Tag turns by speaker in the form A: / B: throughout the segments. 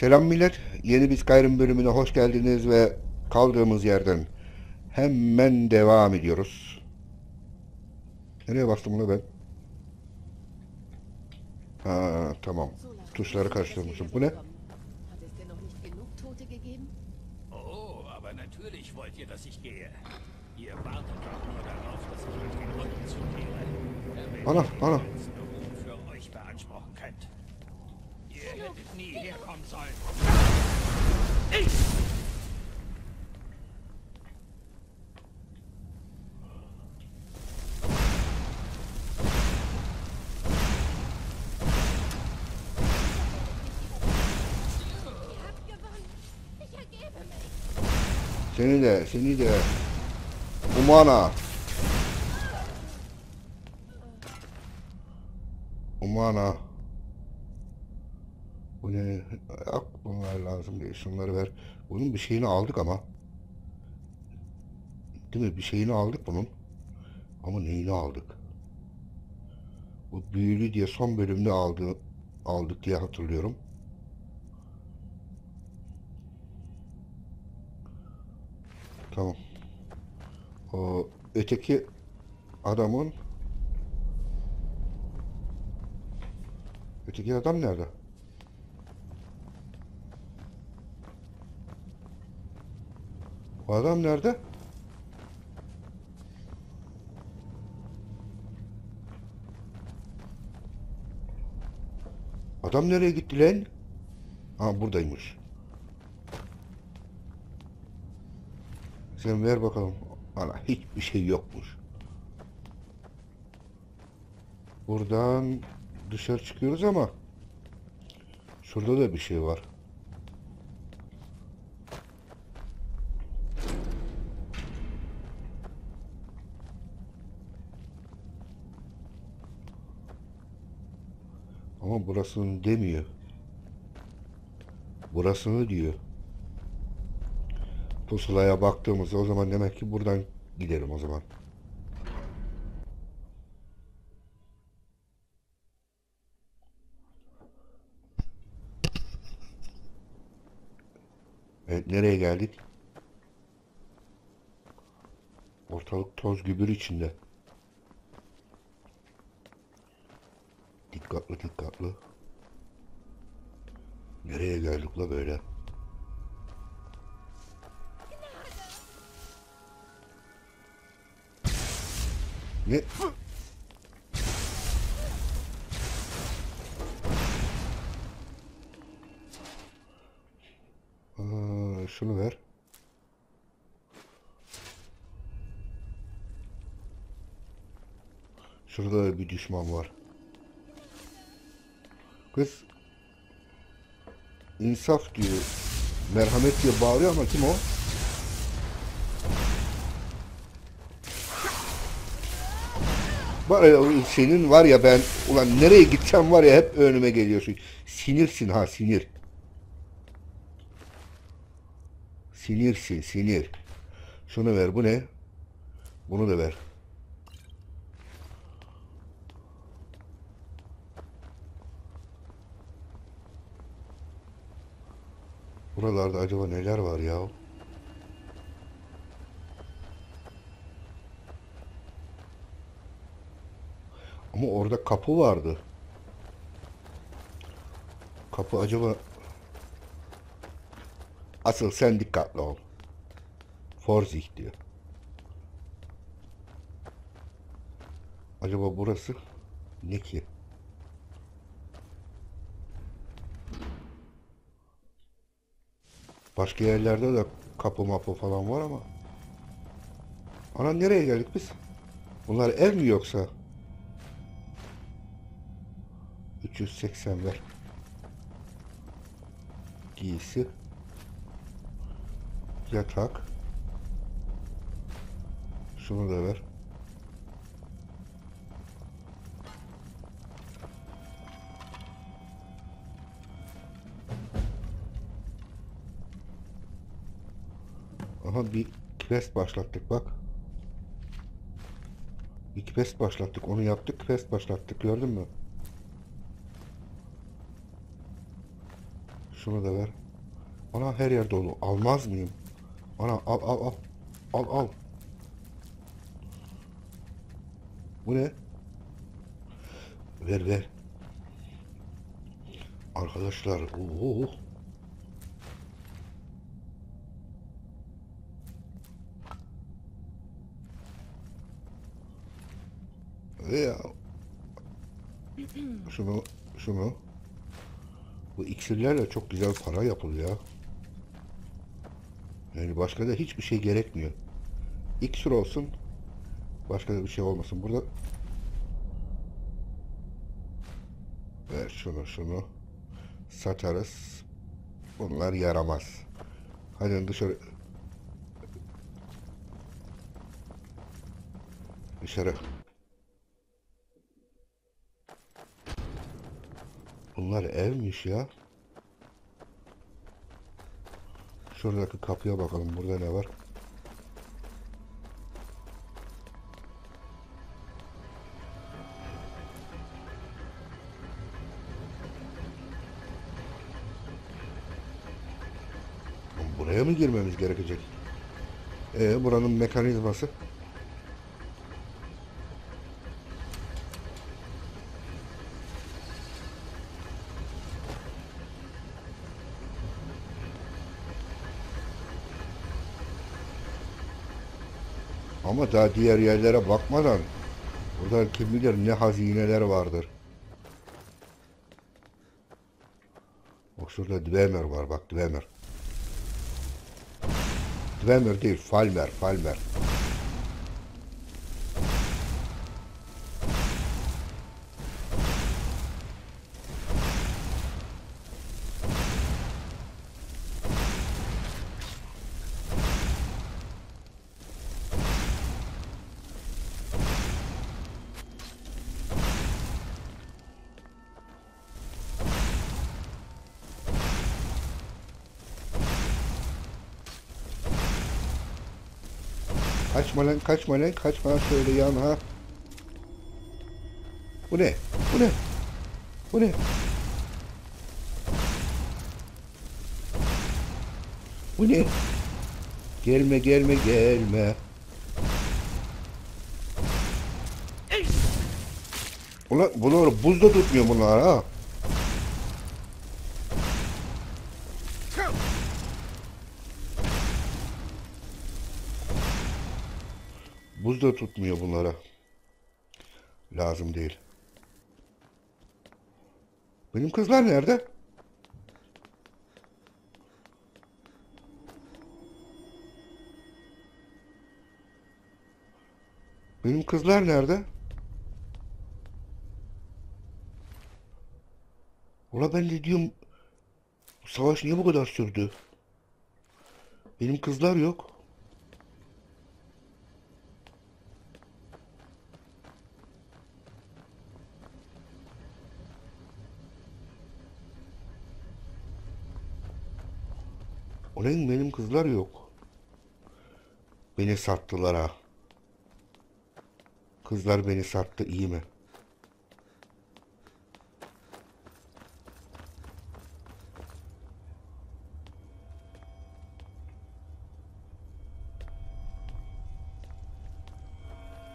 A: Selam millet. Yeni bir Skyrim bölümüne hoş geldiniz ve kaldığımız yerden hemen devam ediyoruz. Nereye bastım bunu ben? Ha tamam. Tuşları karıştırmışım. Bu ne?
B: Hat es
A: Seni de, seni de. Umana. Umana. Bu ne? Yok bunlar lazım değil. Şunları ver. Bunun bir şeyini aldık ama. Değil mi? Bir şeyini aldık bunun. Ama neyini aldık? Bu büyülü diye son bölümde aldı, aldık diye hatırlıyorum. Tamam. O öteki adamın öteki adam nerede? O adam nerede? Adam nereye gitti lan? Ha buradaymış. Sen ver bakalım. Ana hiçbir şey yokmuş. Buradan dışarı çıkıyoruz ama şurada da bir şey var. Ama burasını demiyor. Burasını diyor. Pusulaya baktığımızda o zaman demek ki buradan gidelim o zaman. Evet nereye geldik? Ortalık toz gübür içinde. Dikkatli dikkatli. Nereye geldik la böyle? Ne? Aa, şunu ver. Şurada da bir düşman var. Kız insaf diyor. Merhamet diye bağırıyor ama kim o? Var ya senin var ya ben ulan nereye gitsem var ya hep önüme geliyorsun. Sinirsin ha sinir. Sinirsin sinir. Şunu ver bu ne? Bunu da ver. Buralarda acaba neler var ya? Ama orada kapı vardı. Kapı acaba... Asıl sen dikkatli ol. Vorsicht diyor. Acaba burası ne ki? Başka yerlerde de kapı mapı falan var ama. Ana nereye geldik biz? Bunlar ev mi yoksa? 380 ver. Giysi. Yatak. Şunu da ver. Aha bir quest başlattık bak. Bir quest başlattık. Onu yaptık. Quest başlattık. Gördün mü? Şunu da ver. Ana her yer dolu. Almaz mıyım? Ana al al al. Al al. Bu ne? Ver ver. Arkadaşlar. Oo. Ya. Şunu şunu. Bu iksirlerle çok güzel para yapılıyor. Yani başka da hiçbir şey gerekmiyor. İksir olsun. Başka da bir şey olmasın. Burada ver şunu şunu satarız. Bunlar yaramaz. Hadi dışarı dışarı. Bunlar evmiş ya. Şuradaki kapıya bakalım. Burada ne var? Buraya mı girmemiz gerekecek? Ee, buranın mekanizması. Ama daha diğer yerlere bakmadan burada kim bilir ne hazineler vardır. Bak şurada Dwemer var bak Dwemer. Dwemer değil Falmer Falmer. Kaçma lan kaçma şöyle yan ha. Bu ne? Bu ne? Bu ne? Bu ne? Gelme gelme gelme. Ulan bunlar buzda tutmuyor bunlar ha. Buzda tutmuyor bunlara. Lazım değil. Benim kızlar nerede? Benim kızlar nerede? Ula ben de diyorum savaş niye bu kadar sürdü? Benim kızlar yok. Ulan benim kızlar yok. Beni sattılar ha. Kızlar beni sattı iyi mi?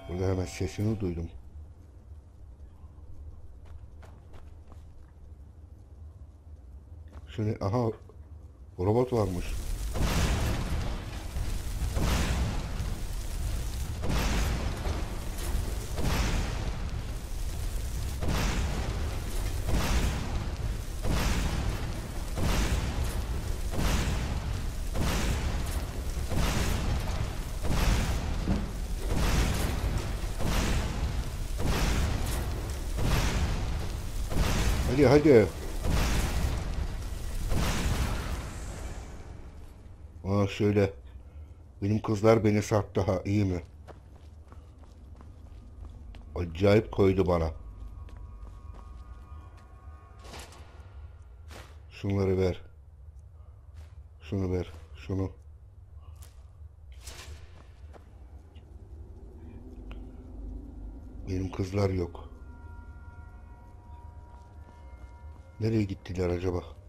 A: Burada hemen sesini duydum. Şunu aha robot varmış. Hadi hadi. Aa şöyle. Benim kızlar beni sattı ha iyi mi? Acayip koydu bana. Şunları ver. Şunu ver. Şunu. Benim kızlar yok. Nereye gittiler acaba?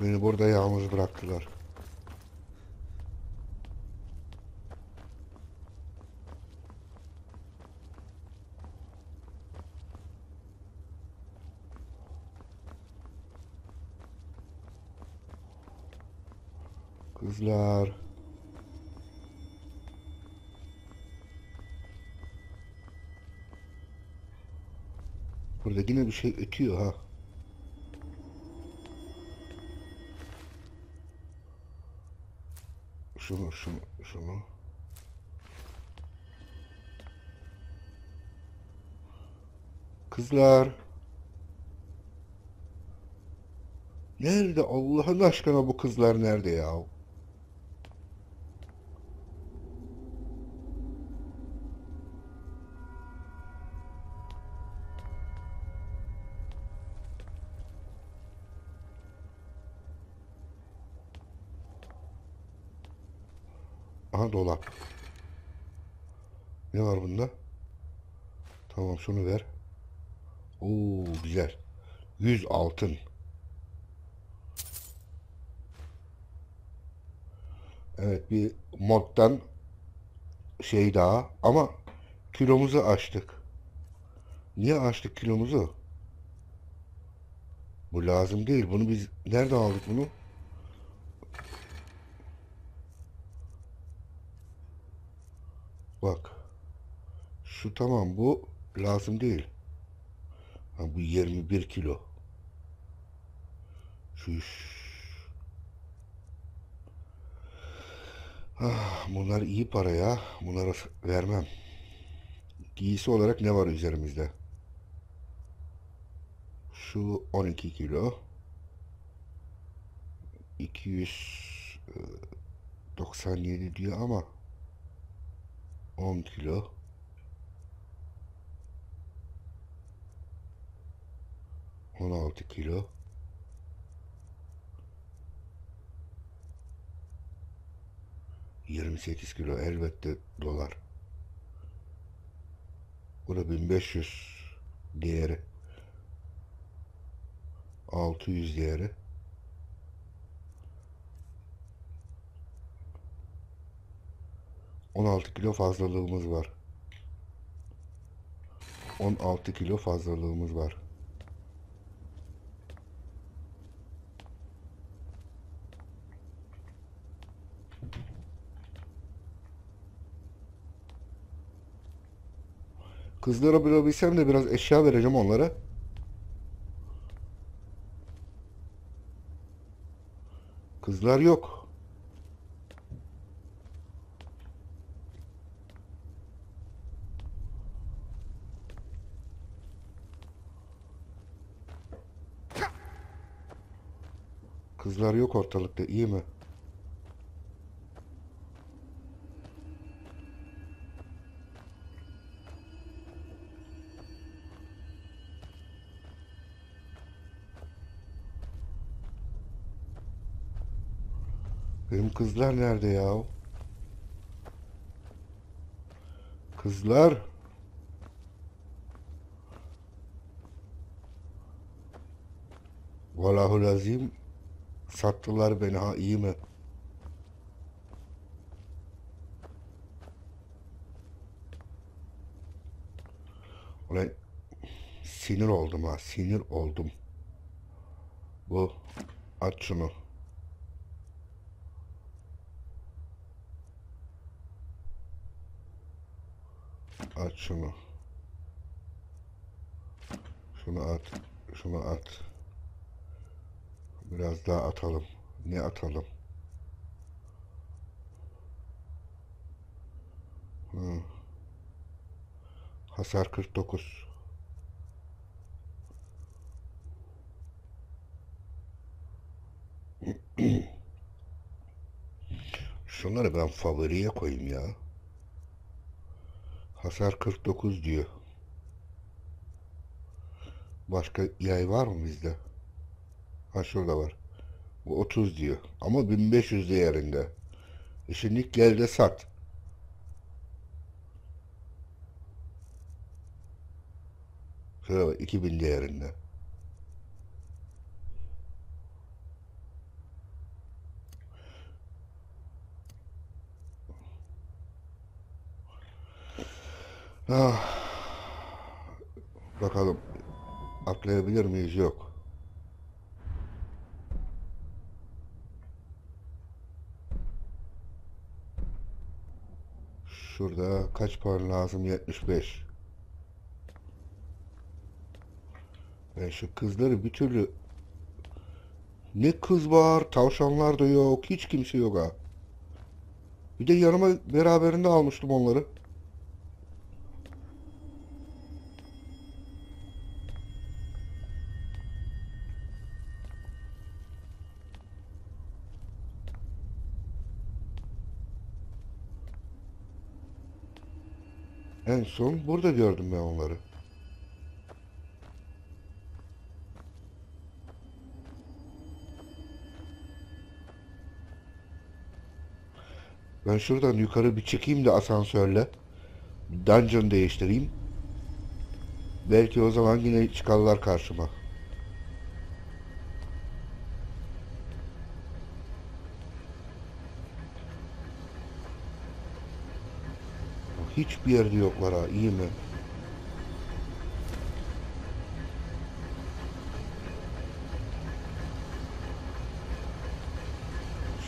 A: Beni burada yalnız bıraktılar. Kızlar. Burada yine bir şey ötüyor ha. Şunu, şunu, şunu. Kızlar. Nerede Allah'ın aşkına bu kızlar nerede ya? Aha dolap. Ne var bunda? Tamam şunu ver. Oo güzel. 100 altın. Evet bir moddan şey daha ama kilomuzu açtık. Niye açtık kilomuzu? Bu lazım değil. Bunu biz nereden aldık bunu? Bak. Şu tamam bu lazım değil. Ha, bu 21 kilo. Şu iş- Ah, bunlar iyi para ya. Bunları vermem. Giysi olarak ne var üzerimizde? Şu 12 kilo. 297 diyor ama 10 kilo. On altı kilo. Yirmi sekiz kilo elbette dolar. Bu da 1500 değeri. 600 değeri. On altı kilo fazlalığımız var. 16 kilo fazlalığımız var. Kızlara bulabilsem de biraz eşya vereceğim onlara. Kızlar yok. Kızlar yok ortalıkta iyi mi? Benim kızlar nerede ya? Kızlar. Vallahi lazım sattılar beni ha iyi mi? Ulan sinir oldum ha sinir oldum. Bu aç şunu. At şunu. Şunu at. Şunu at. Biraz daha atalım. Ne atalım? Hı. Hasar 49. Şunları ben favoriye koyayım ya. Hasar 49 diyor. Başka yay var mı bizde? Ha şurada var. Bu 30 diyor. Ama 1500 değerinde. E şimdi gel de sat. Şurada var 2000 değerinde. Ah. Bakalım atlayabilir miyiz? Yok. Şurada kaç puan lazım? 75. Ben şu kızları bir türlü ne kız var, tavşanlar da yok, hiç kimse yok ha. Bir de yanıma beraberinde almıştım onları. En son burada gördüm ben onları. Ben şuradan yukarı bir çıkayım da asansörle. Dungeon değiştireyim. Belki o zaman yine çıkarlar karşıma. Hiçbir yerde yoklar ha. iyi mi?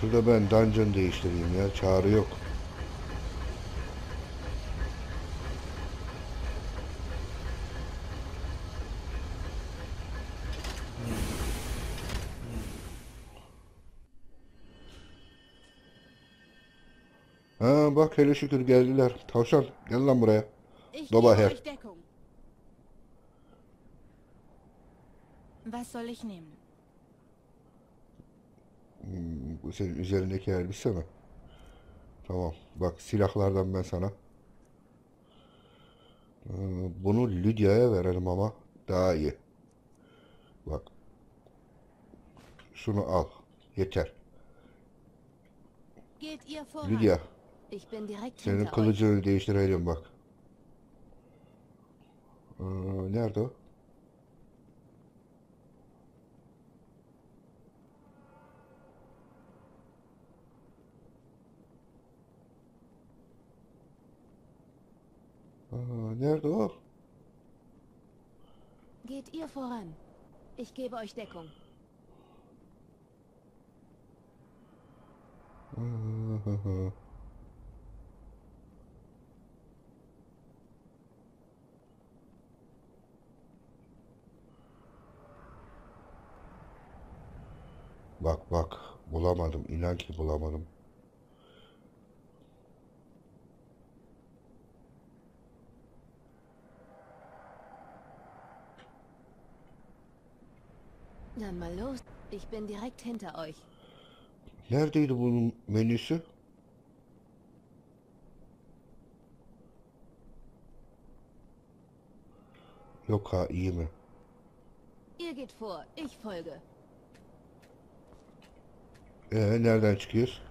A: Şurada ben dungeon değiştireyim ya. Çağrı yok. Ha bak hele şükür geldiler. Tavşan gel lan buraya.
C: Euch Deckung. Was soll ich nehmen?
A: Hmm, bu senin üzerindeki elbise mi? Tamam. Bak silahlardan ben sana. Ee, Bunu Lydia'ya verelim ama daha iyi. Bak. Şunu al. Yeter. Lydia,
C: Ich bin direkt
A: senin kılıcını değiştirelim bak. Ee, nerede o? Aa, nerede o?
C: Geht ihr voran. Ich gebe euch Deckung.
A: Bak bak bulamadım inan ki bulamadım.
C: Dann mal los. Ich bin direkt hinter euch.
A: Neredeydi bunun menüsü? Yok ha iyi mi?
C: Ihr geht vor. Ich folge.
A: Ee nereden çıkıyoruz?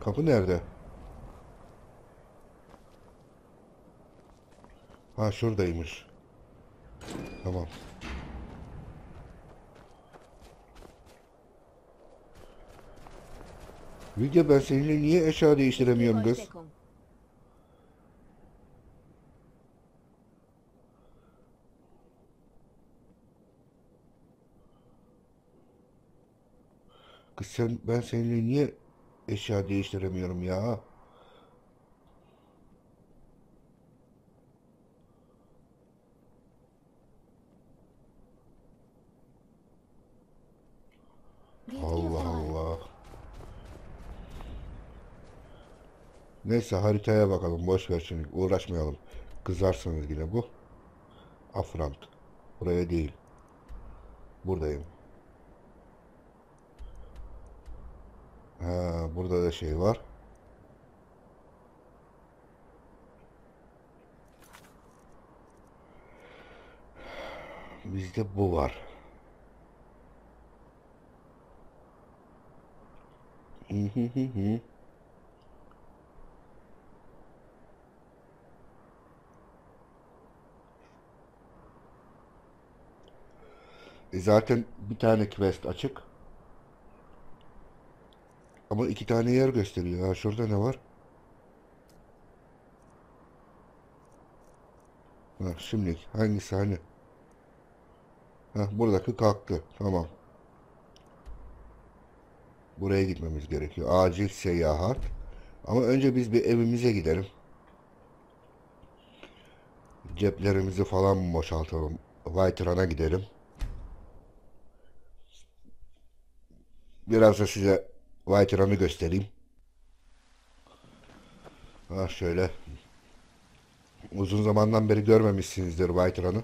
A: Kapı nerede? Ha şuradaymış. Tamam. Vilge ben seninle niye eşya değiştiremiyorum kız? Kız sen ben seninle niye eşya değiştiremiyorum ya? Allah. Allah. Neyse haritaya bakalım. Boş ver şimdi. Uğraşmayalım. Kızarsınız yine bu. Afrant. Buraya değil. Buradayım. Ha, burada da şey var. Bizde bu var. Hı hı hı. E zaten bir tane quest açık. Ama iki tane yer gösteriyor. Ha şurada ne var? Ha, şimdi hangisi hani? Ha, buradaki kalktı. Tamam. Buraya gitmemiz gerekiyor. Acil seyahat. Ama önce biz bir evimize gidelim. Ceplerimizi falan boşaltalım. Whiterun'a gidelim. Biraz da size Whiterun'ı göstereyim. Ha şöyle. Uzun zamandan beri görmemişsinizdir Whiterun'ı.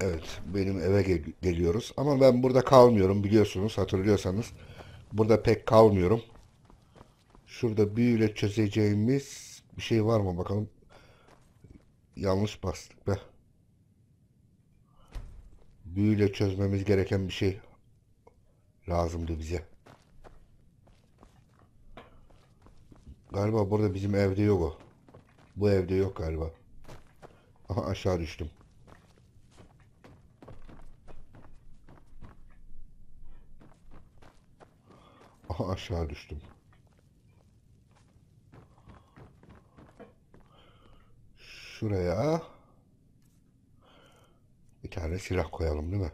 A: Evet, benim eve gel- geliyoruz. Ama ben burada kalmıyorum biliyorsunuz, hatırlıyorsanız. Burada pek kalmıyorum. Şurada büyüyle çözeceğimiz bir şey var mı bakalım. Yanlış bastık be. Büyüyle çözmemiz gereken bir şey lazımdı bize. Galiba burada bizim evde yok o. Bu evde yok galiba. Aha aşağı düştüm. Aha aşağı düştüm. Şuraya tane silah koyalım değil mi?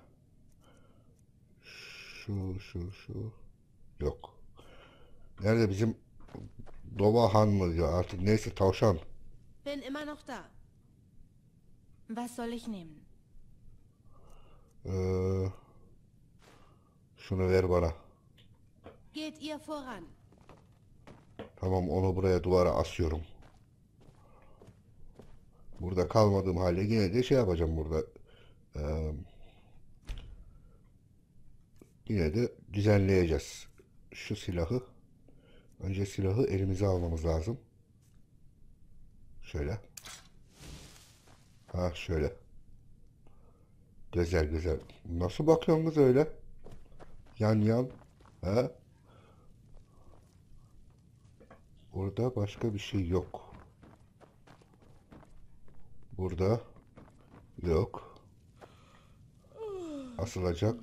A: Şu şu şu yok. Nerede bizim Dovahan mı diyor artık neyse tavşan.
D: Bin immer noch da. Was soll ich nehmen?
A: Ee, şunu ver bana.
D: Geht ihr voran.
A: Tamam onu buraya duvara asıyorum. Burada kalmadığım halde yine de şey yapacağım burada. Ee, yine de düzenleyeceğiz. Şu silahı. Önce silahı elimize almamız lazım. Şöyle. Ha şöyle. Güzel güzel. Nasıl bakıyorsunuz öyle? Yan yan. Ha? Burada başka bir şey yok. Burada yok. Asılacak.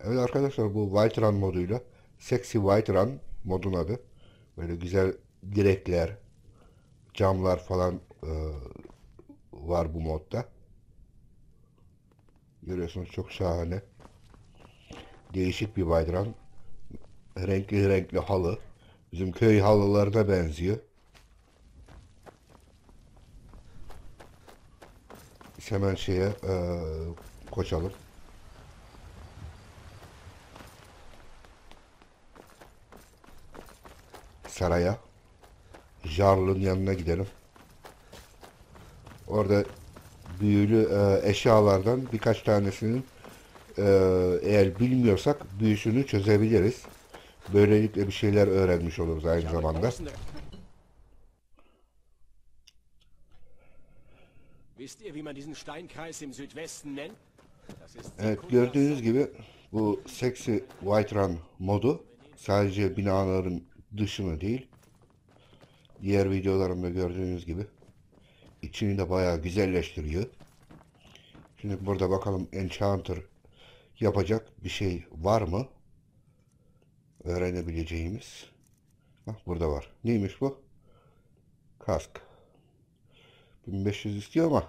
A: Evet arkadaşlar bu White Run moduyla Sexy White Run modun adı. Böyle güzel direkler, camlar falan e, var bu modda. Görüyorsunuz çok şahane. Değişik bir White Run. Renkli renkli halı. Bizim köy halılarına benziyor. Hemen şeye eee, koşalım. Saraya. Jarl'ın yanına gidelim. Orada büyülü eee, eşyalardan birkaç tanesinin eee, eğer bilmiyorsak büyüsünü çözebiliriz. Böylelikle bir şeyler öğrenmiş oluruz aynı zamanda.
E: Wisst ihr, wie man diesen Steinkreis im Südwesten nennt? Das ist
A: Evet gördüğünüz gibi bu Sexy White Run modu sadece binaların dışını değil diğer videolarımda gördüğünüz gibi içini de bayağı güzelleştiriyor. Şimdi burada bakalım Enchanter yapacak bir şey var mı? Öğrenebileceğimiz. Bak burada var. Neymiş bu? Kask. 1500 istiyor ama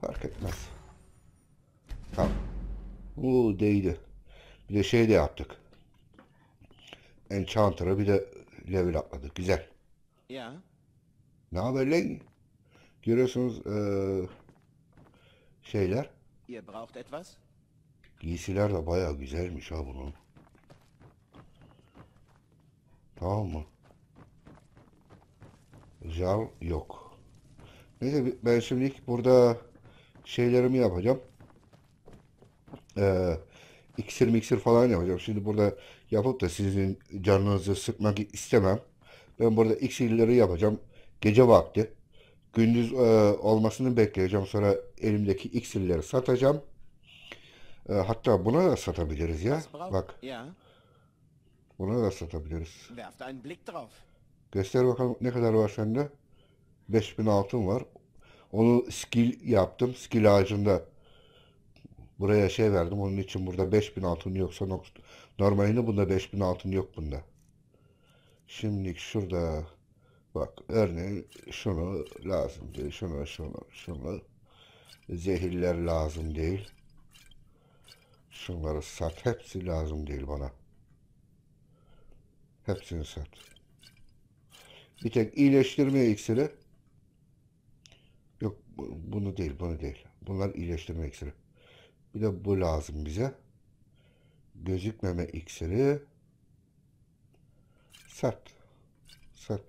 A: fark etmez. Tamam. Oo değdi. Bir de şey de yaptık. Enchanter'a bir de level atladık. Güzel.
E: Ja,
A: Ne haber lan? Görüyorsunuz eee, şeyler.
E: ihr braucht etwas?
A: Giysiler de bayağı güzelmiş ha bunun. Tamam mı? Jal yok. Neyse ben şimdi burada şeylerimi yapacağım. Ee, iksir miksir falan yapacağım. Şimdi burada yapıp da sizin canınızı sıkmak istemem. Ben burada iksirleri yapacağım. Gece vakti. Gündüz e, olmasını bekleyeceğim. Sonra elimdeki iksirleri satacağım. E, hatta buna da satabiliriz ya. Bak buna da satabiliriz. Göster bakalım ne kadar var sende? 5000 altın var. Onu skill yaptım. Skill ağacında buraya şey verdim. Onun için burada 5000 altın yoksa normalinde bunda 5000 altın yok bunda. Şimdi şurada bak örneğin şunu lazım değil. Şunu şunu şunu zehirler lazım değil. Şunları sat. Hepsi lazım değil bana. Hepsini sat. Bir tek iyileştirme iksiri. Yok bu- bunu değil bunu değil. Bunlar iyileştirme iksiri. Bir de bu lazım bize. Gözükmeme iksiri. Sat. Sat.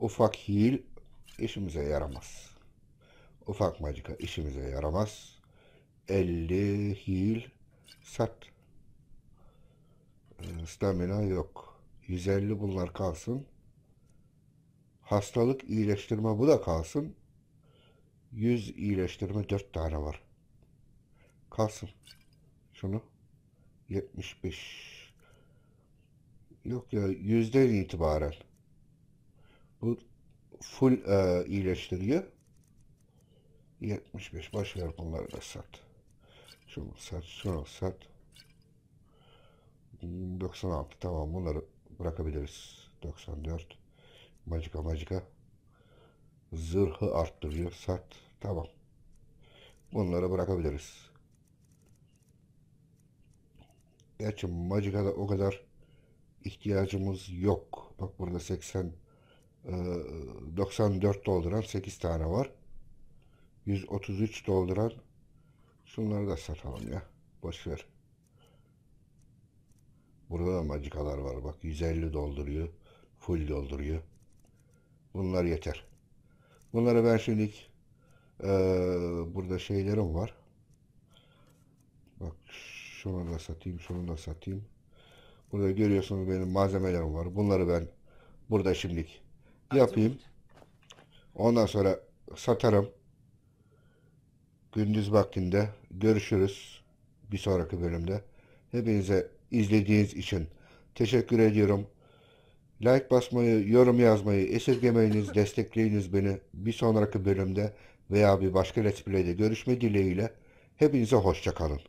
A: Ufak heal işimize yaramaz. Ufak macika işimize yaramaz. 50 heal sat. Ee, Stamina yok. 150 bunlar kalsın. Hastalık iyileştirme bu da kalsın. 100 iyileştirme 4 tane var. Kalsın. Şunu. 75. Yok ya yüzden itibaren. Bu full e, iyileştiriyor. 75. Boş ver bunları da sat. Şunu sat, şunu sat. Hmm, 96. Tamam bunları bırakabiliriz. 94. Macika macika. Zırhı arttırıyor. Sat. Tamam. Bunları bırakabiliriz. Gerçi Magica'da o kadar ihtiyacımız yok. Bak burada 80 e, 94 dolduran 8 tane var. 133 dolduran şunları da satalım ya. Boş. Burada da Magica'lar var. Bak 150 dolduruyor. Full dolduruyor. Bunlar yeter. Bunları ben şimdilik e, burada şeylerim var. Şunu da satayım, şunu da satayım. Burada görüyorsunuz benim malzemelerim var. Bunları ben burada şimdilik yapayım. Ondan sonra satarım. Gündüz vaktinde görüşürüz. Bir sonraki bölümde. Hepinize izlediğiniz için teşekkür ediyorum. Like basmayı, yorum yazmayı esirgemeyiniz, destekleyiniz beni. Bir sonraki bölümde veya bir başka Let's Play'de görüşme dileğiyle. Hepinize hoşça kalın.